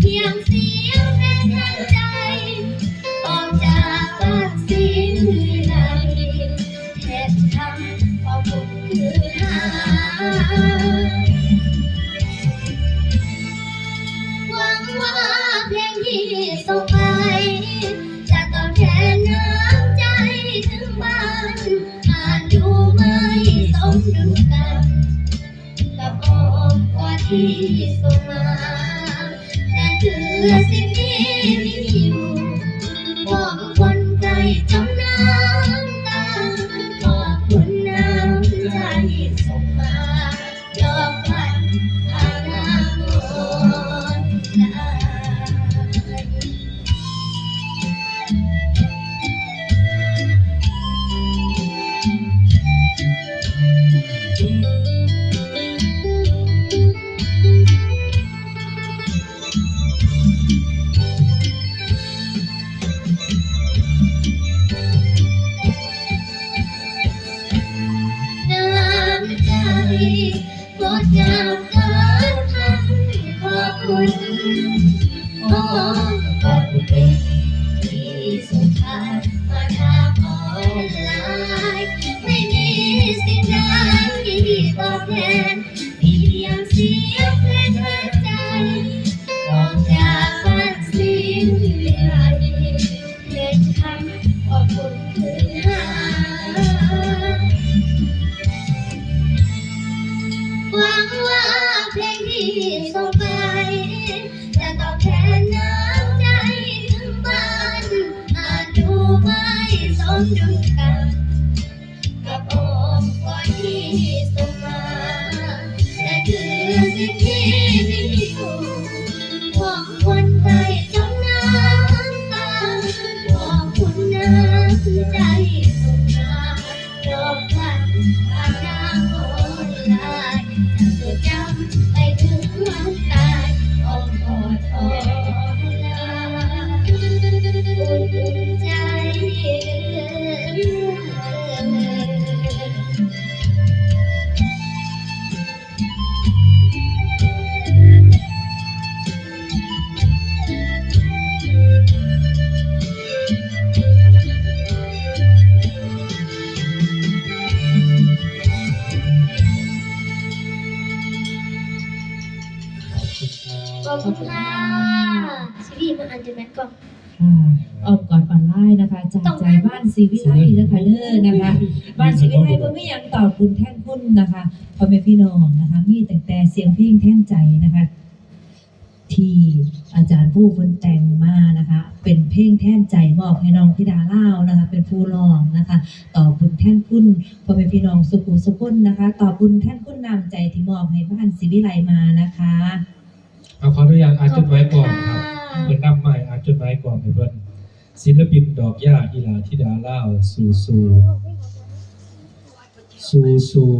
เพียงเสี สุ ขอบคุณค่ะซีรีส์มาอ่านจนแม่ก่อน ค่ะออกก่อนออนไลน์นะคะจากใจบ้านซีวิไลนะคะเด้อนะคะ บ้านซีวิไลเพื่อไม่ยังตอบคุณแท่นคุณนะคะพ่อแม่พี่น้องนะคะ มีแต่แต่เสียงเพลงแท่นใจนะคะ ที่อาจารย์ผู้คนแต่งมานะคะ เป็นเพลงแท่นใจมอบให้น้องธิดาเล่านะคะ เป็นผู้ร้องนะคะต่อบุญแท่นคุณพ่อแม่พี่น้องสุขุสุขนนะคะต่อบุญแท่นคุณนำใจที่มอบให้บ้านซีวิไลมานะคะ เอาขออนุญาตอ่านจดหมายก่อนขคอรับบคุณเพิ่นนำใหม่อ่านจดหมายก่อนให้เพิ่นศิลปินดอกหญ้าอีหลาธิดาเล่าวสู่สู่สู่สู่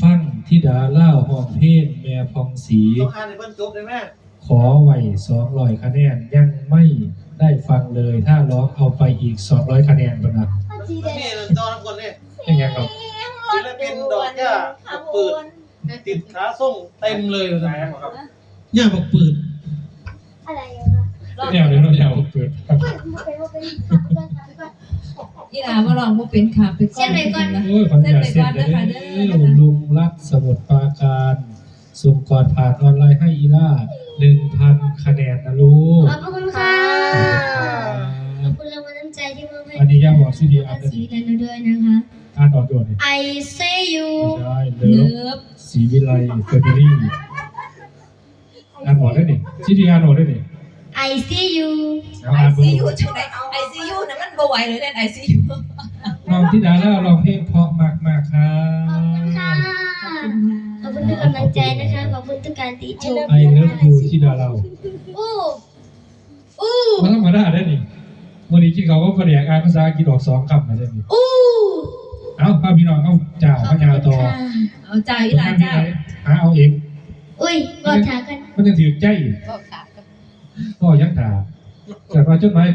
ฟังธิดาเล่าวห้องเพลงแม่พองศรีต้องอ่านให้เพิ่นจบได้ไหมขอไว้200คะแนนยังไม่ได้ฟังเลย ถ้าร้องเอาไปอีก200คะแนนบ่นะจีเด็นี่ดตอนคนนี่ยังไงครับศิลปินดอกหญ้าเปิดติดขาส้มเต็มเลยนะ ย่าบอกปืนอะไรอะแนวเลยเนาะแนวเปิดคราบเปิดมือเป็นว่าเป็นทางเพื่นทาอนอีลาบ่ลองบ่เป็นค่ะไปก่อนเส้นเปก่อน โอ้ยขออนุญาเส้นลุงรักสมุทรปราการส่งกอดผ่านออนไลน์ให้อีล่าหนึ่งพันคะแนนนะลูกขอบคุณค่ะขอบคุณแรงบัน้ำใจที่มาให้อันนี้ย่าบอกชื่อดีอ่านสีกันด้วยนะคะอ่านออตัวนเลย I say you love สีวิไลเฟอร์รี่ อ่านออกได้ดิชิดีอ่านออกได้ดิ I see you ไอซียูจังไหนไอซียูนะมันบ่ไหวเลยเนี่ยไอซียูน้องธิดาแล้วร้องเพลงเพราะมากมากครับ ขอบคุณค่ะ ขอบคุณทุกกำลังใจนะคะ ขอบคุณทุกการติชม I love you ธิดาเราอู้อู้มาต้องมดาได้ดิวันนี้กินเขาก็เปรียยวอ่านภาษาอังกฤษออกสองคำมาได้ดิอู้เอาพาพี่น้องเข้าจ่าวพระยาต่อเอาใจาอีหลานจ้าอ่เอาเอง อุ้ยกอดขากัน มันจะถือใจก็ขาดก็ยังถามแต่ว่าจดหมาย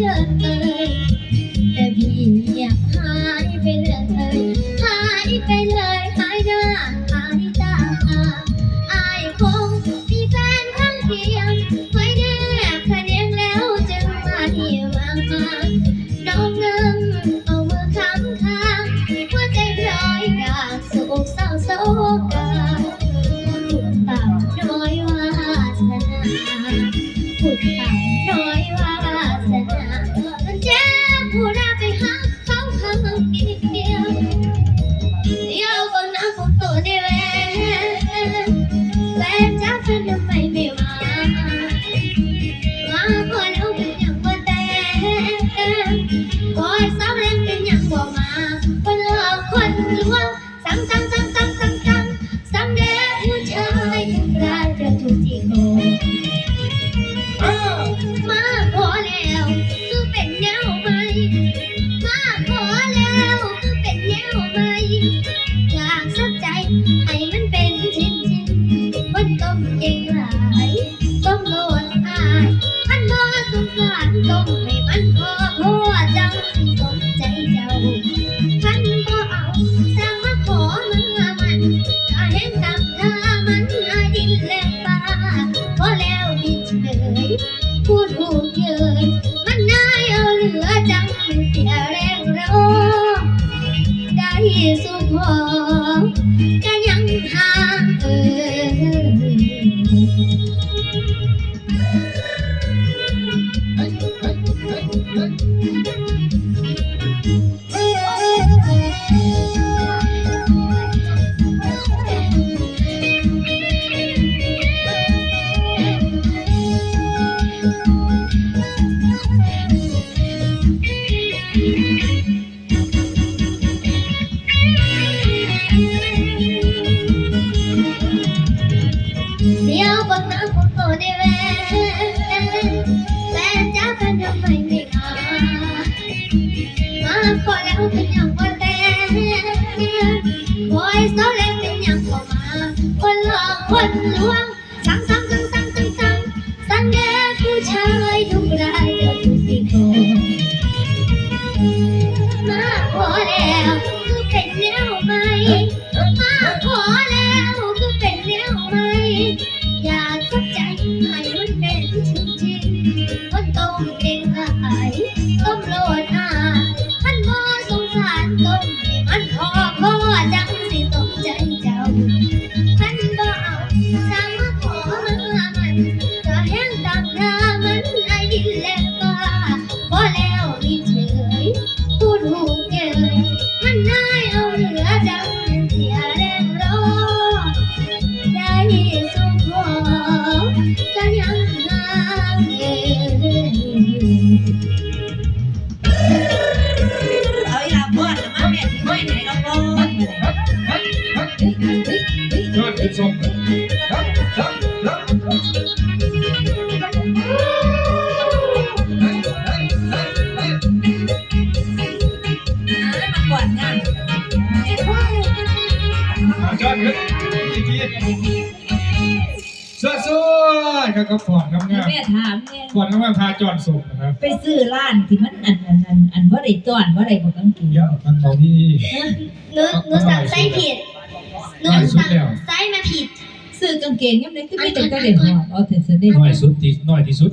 should and daffodils. คอยเสาเล็กเป็นอย่างพอมาคนหลอกคนลวง สวัสดีครับก็ผ่อนครับงามแม่ถามเนี่ยผ่อนก็มาพาจอดส่งนะครับไปซื้อร้านที่มันอันอันอันอันว่าได้จอนว่าได้บอกกังกินเยอะมันตรงนี้หนูหนูสั่งไซส์ผิดหนูสั่งไซส์มาผิดซื้อกางเกงยังไงคือไม่ต้องกระเด็นหอดเอาแต่เสื้อได้หน่อยสุดที่หน่อยที่สุด